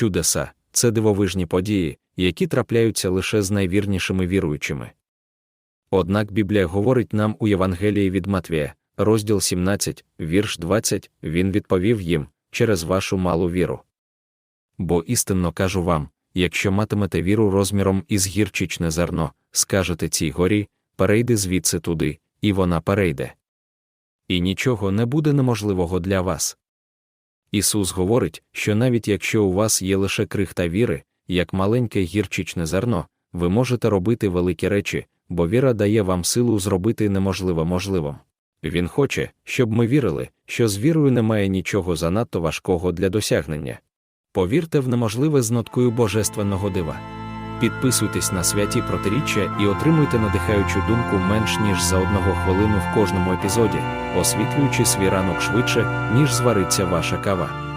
Чудеса це дивовижні події, які трапляються лише з найвірнішими віруючими. Однак Біблія говорить нам у Євангелії від Матвія, розділ 17, вірш 20, він відповів їм через вашу малу віру. Бо істинно кажу вам, якщо матимете віру розміром із гірчичне зерно, скажете цій горі, перейди звідси туди, і вона перейде. І нічого не буде неможливого для вас. Ісус говорить, що навіть якщо у вас є лише крихта віри, як маленьке гірчичне зерно, ви можете робити великі речі, бо віра дає вам силу зробити неможливе можливим. Він хоче, щоб ми вірили, що з вірою немає нічого занадто важкого для досягнення. Повірте в неможливе з ноткою божественного дива. Підписуйтесь на святі протиріччя і отримуйте надихаючу думку менш ніж за одного хвилину в кожному епізоді, освітлюючи свій ранок швидше, ніж звариться ваша кава.